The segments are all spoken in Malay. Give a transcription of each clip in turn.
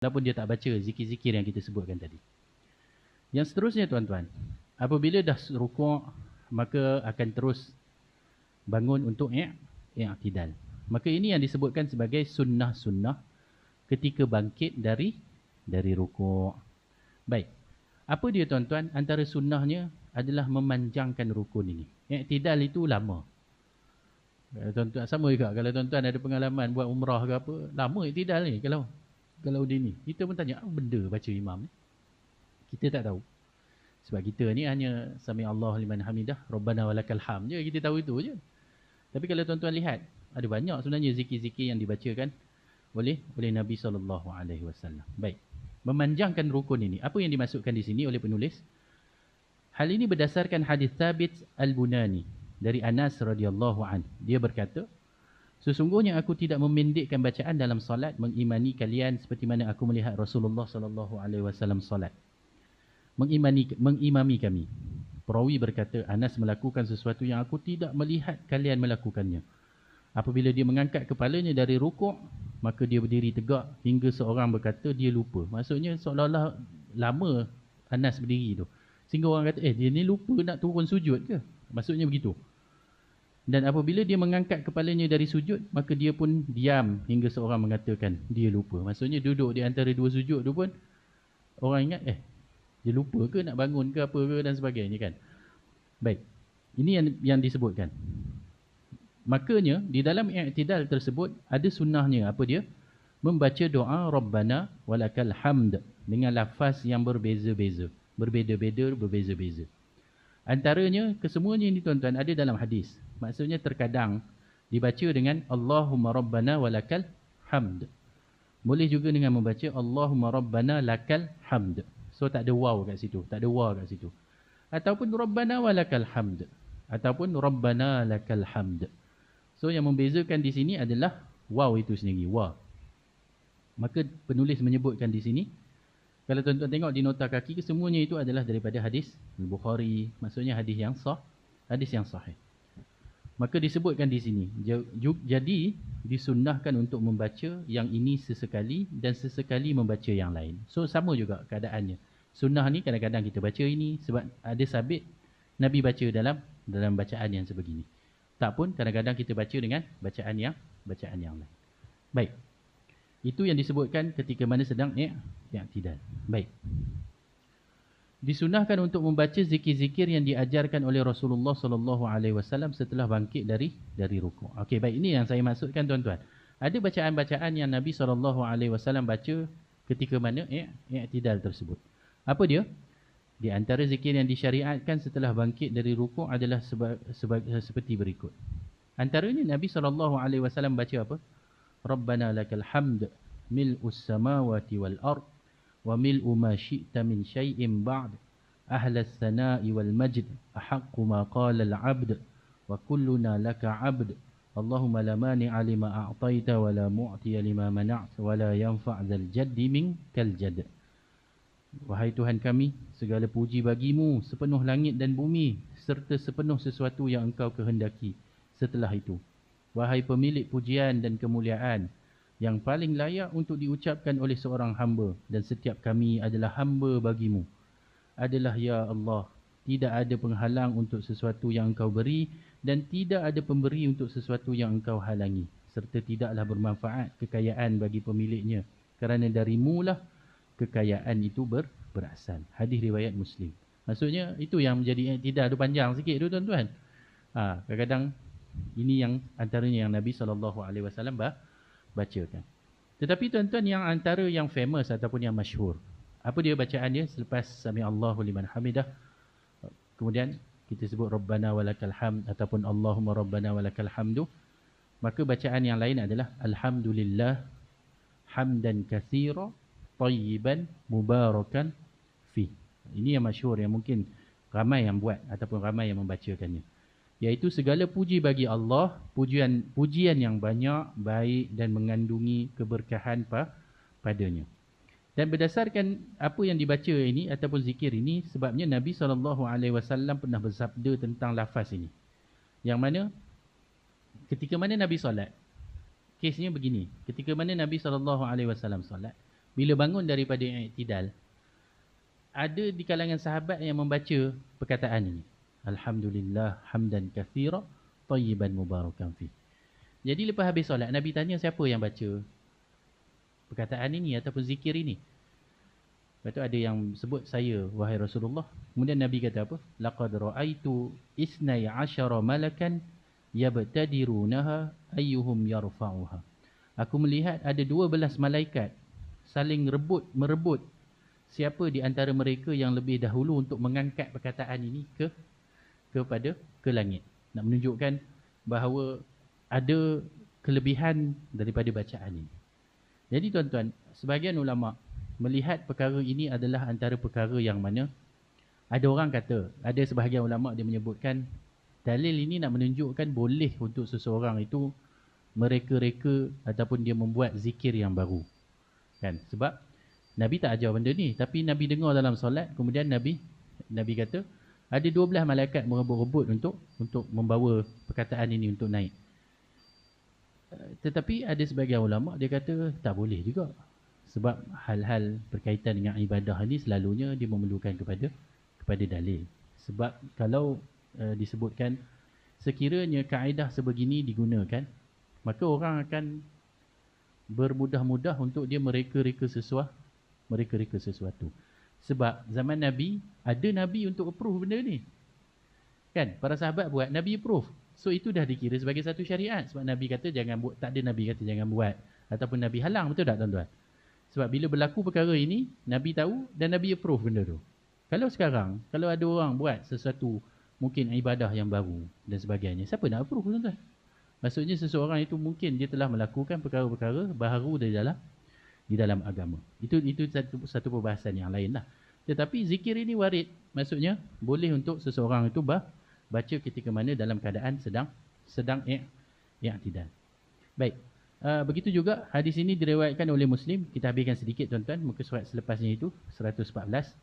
walaupun dia tak baca zikir-zikir yang kita sebutkan tadi. Yang seterusnya tuan-tuan, apabila dah rukuk maka akan terus bangun untuk i'tidal. Maka ini yang disebutkan sebagai sunnah-sunnah ketika bangkit dari dari rukuk. Baik. Apa dia tuan-tuan? Antara sunnahnya adalah memanjangkan rukun ini. I'tidal itu lama. Tuan-tuan sama juga kalau tuan-tuan ada pengalaman buat umrah ke apa, lama i'tidal ni kalau kalau dia ni. Kita pun tanya, apa benda baca imam ni? Kita tak tahu. Sebab kita ni hanya sami Allah liman hamidah, Rabbana walakal ham je. Kita tahu itu je. Tapi kalau tuan-tuan lihat, ada banyak sebenarnya zikir-zikir yang dibacakan oleh oleh Nabi SAW. Baik. Memanjangkan rukun ini. Apa yang dimasukkan di sini oleh penulis? Hal ini berdasarkan hadis Thabit Al-Bunani dari Anas radhiyallahu an. Dia berkata, Sesungguhnya aku tidak memendekkan bacaan dalam solat mengimani kalian seperti mana aku melihat Rasulullah sallallahu alaihi wasallam solat. Mengimani mengimami kami. Perawi berkata Anas melakukan sesuatu yang aku tidak melihat kalian melakukannya. Apabila dia mengangkat kepalanya dari rukuk, maka dia berdiri tegak hingga seorang berkata dia lupa. Maksudnya seolah-olah lama Anas berdiri tu. Sehingga orang kata, eh dia ni lupa nak turun sujud ke? Maksudnya begitu. Dan apabila dia mengangkat kepalanya dari sujud, maka dia pun diam hingga seorang mengatakan dia lupa. Maksudnya duduk di antara dua sujud tu pun orang ingat, eh dia lupa ke nak bangun ke apa ke dan sebagainya kan. Baik, ini yang yang disebutkan. Makanya di dalam i'tidal tersebut ada sunnahnya apa dia? Membaca doa Rabbana walakal hamd dengan lafaz yang berbeza-beza. Berbeza-beza, berbeza-beza. Antaranya kesemuanya ini tuan-tuan ada dalam hadis. Maksudnya terkadang dibaca dengan Allahumma rabbana walakal hamd. Boleh juga dengan membaca Allahumma rabbana lakal hamd. So tak ada waw kat situ, tak ada wa kat situ. Ataupun rabbana walakal hamd. Ataupun rabbana lakal hamd. So yang membezakan di sini adalah waw itu sendiri, wa. Maka penulis menyebutkan di sini kalau tuan-tuan tengok di nota kaki kesemuanya itu adalah daripada hadis Al-Bukhari, maksudnya hadis yang sah, hadis yang sahih. Maka disebutkan di sini, jadi disunnahkan untuk membaca yang ini sesekali dan sesekali membaca yang lain. So sama juga keadaannya. Sunnah ni kadang-kadang kita baca ini sebab ada sabit Nabi baca dalam dalam bacaan yang sebegini. Tak pun kadang-kadang kita baca dengan bacaan yang bacaan yang lain. Baik. Itu yang disebutkan ketika mana sedang i'tidal. Baik. Disunahkan untuk membaca zikir-zikir yang diajarkan oleh Rasulullah sallallahu alaihi wasallam setelah bangkit dari dari rukuk. Okey, baik ini yang saya maksudkan tuan-tuan. Ada bacaan-bacaan yang Nabi sallallahu alaihi wasallam baca ketika mana i'tidal tersebut. Apa dia? Di antara zikir yang disyariatkan setelah bangkit dari rukuk adalah seba, seba, seperti berikut. Antaranya Nabi sallallahu alaihi wasallam baca apa? Rabbana lakal hamd mil'us samawati wal ard wa mil'u ma syi'ta min syai'in ba'd ahla as-sana'i wal majd ahaqqu ma qala al-'abd wa kulluna laka 'abd Allahumma la mani'a lima a'taita wa la mu'tiya lima mana'ta wa la yanfa' dzal jaddi minkal jadd Wahai Tuhan kami, segala puji bagimu sepenuh langit dan bumi serta sepenuh sesuatu yang engkau kehendaki. Setelah itu. Wahai pemilik pujian dan kemuliaan yang paling layak untuk diucapkan oleh seorang hamba dan setiap kami adalah hamba bagimu. Adalah ya Allah, tidak ada penghalang untuk sesuatu yang engkau beri dan tidak ada pemberi untuk sesuatu yang engkau halangi. Serta tidaklah bermanfaat kekayaan bagi pemiliknya kerana darimu lah kekayaan itu ber, berasal. Hadis riwayat Muslim. Maksudnya itu yang menjadi tidak ada panjang sikit tu tuan-tuan. Ha, kadang-kadang ini yang antaranya yang Nabi SAW bacakan. Tetapi tuan-tuan yang antara yang famous ataupun yang masyhur. Apa dia bacaan dia selepas Sami Allahu liman hamidah. Kemudian kita sebut Rabbana walakal hamd ataupun Allahumma Rabbana walakal hamdu. Maka bacaan yang lain adalah Alhamdulillah hamdan kathira tayyiban mubarakan fi. Ini yang masyhur yang mungkin ramai yang buat ataupun ramai yang membacakannya yaitu segala puji bagi Allah, pujian pujian yang banyak, baik dan mengandungi keberkahan pa, padanya. Dan berdasarkan apa yang dibaca ini ataupun zikir ini sebabnya Nabi SAW pernah bersabda tentang lafaz ini. Yang mana ketika mana Nabi solat? Kesnya begini, ketika mana Nabi SAW solat, bila bangun daripada i'tidal ada di kalangan sahabat yang membaca perkataan ini alhamdulillah hamdan katsira tayyiban mubarakan fi jadi lepas habis solat nabi tanya siapa yang baca perkataan ini ataupun zikir ini Lepas tu ada yang sebut saya wahai Rasulullah. Kemudian Nabi kata apa? Laqad ra'aitu isnai asyara malakan yabtadirunaha ayyuhum yarfa'uha. Aku melihat ada 12 malaikat saling rebut merebut siapa di antara mereka yang lebih dahulu untuk mengangkat perkataan ini ke kepada ke langit. Nak menunjukkan bahawa ada kelebihan daripada bacaan ini. Jadi tuan-tuan, sebahagian ulama' melihat perkara ini adalah antara perkara yang mana ada orang kata, ada sebahagian ulama dia menyebutkan dalil ini nak menunjukkan boleh untuk seseorang itu mereka-reka ataupun dia membuat zikir yang baru. Kan? Sebab Nabi tak ajar benda ni, tapi Nabi dengar dalam solat, kemudian Nabi Nabi kata ada 12 malaikat merebut-rebut untuk untuk membawa perkataan ini untuk naik. Tetapi ada sebagian ulama dia kata tak boleh juga. Sebab hal-hal berkaitan dengan ibadah ini selalunya dia memerlukan kepada kepada dalil. Sebab kalau uh, disebutkan sekiranya kaedah sebegini digunakan maka orang akan bermudah-mudah untuk dia mereka-reka sesuatu mereka-reka sesuatu sebab zaman nabi ada nabi untuk approve benda ni. Kan? Para sahabat buat nabi approve. So itu dah dikira sebagai satu syariat. Sebab nabi kata jangan buat tak ada nabi kata jangan buat. Ataupun nabi halang betul tak tuan-tuan? Sebab bila berlaku perkara ini, Nabi tahu dan Nabi approve benda tu. Kalau sekarang, kalau ada orang buat sesuatu mungkin ibadah yang baru dan sebagainya, siapa nak approve tuan-tuan? Maksudnya seseorang itu mungkin dia telah melakukan perkara-perkara baru di dalam di dalam agama. Itu itu satu satu perbahasan yang lain lah. Tetapi zikir ini warid. Maksudnya boleh untuk seseorang itu bah, baca ketika mana dalam keadaan sedang sedang i'tidal. Baik. Uh, begitu juga hadis ini diriwayatkan oleh Muslim. Kita habiskan sedikit tuan-tuan muka surat selepasnya itu 114.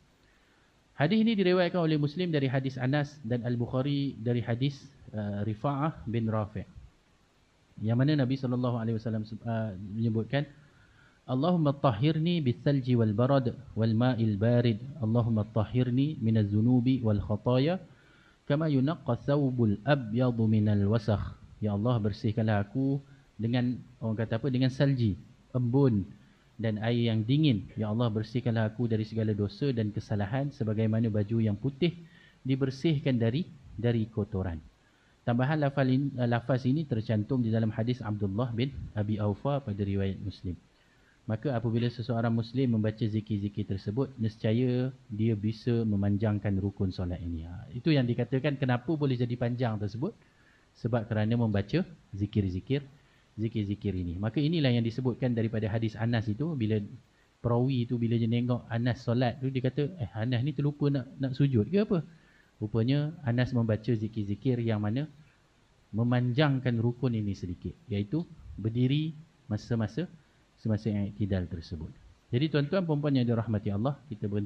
Hadis ini diriwayatkan oleh Muslim dari hadis Anas dan Al-Bukhari dari hadis uh, Rifa'ah bin Rafi'. Yang mana Nabi sallallahu alaihi wasallam uh, menyebutkan Allahumma tahhirni bis-salji wal barad wal ma'il barid. Allahumma tahhirni minaz zunubi wal khataya kama yunqqa thawbul abyadu minal wasakh. Ya Allah bersihkanlah aku dengan orang kata apa dengan salji embun dan air yang dingin ya Allah bersihkanlah aku dari segala dosa dan kesalahan sebagaimana baju yang putih dibersihkan dari dari kotoran tambahan lafaz ini tercantum di dalam hadis Abdullah bin Abi Aufa pada riwayat Muslim maka apabila seseorang muslim membaca zikir-zikir tersebut nescaya dia bisa memanjangkan rukun solat ini ha, itu yang dikatakan kenapa boleh jadi panjang tersebut sebab kerana membaca zikir-zikir zikir-zikir ini. Maka inilah yang disebutkan daripada hadis Anas itu bila perawi itu bila dia tengok Anas solat tu dia kata eh Anas ni terlupa nak nak sujud ke apa? Rupanya Anas membaca zikir-zikir yang mana memanjangkan rukun ini sedikit iaitu berdiri masa-masa semasa yang iktidal tersebut. Jadi tuan-tuan puan-puan yang dirahmati Allah, kita berhenti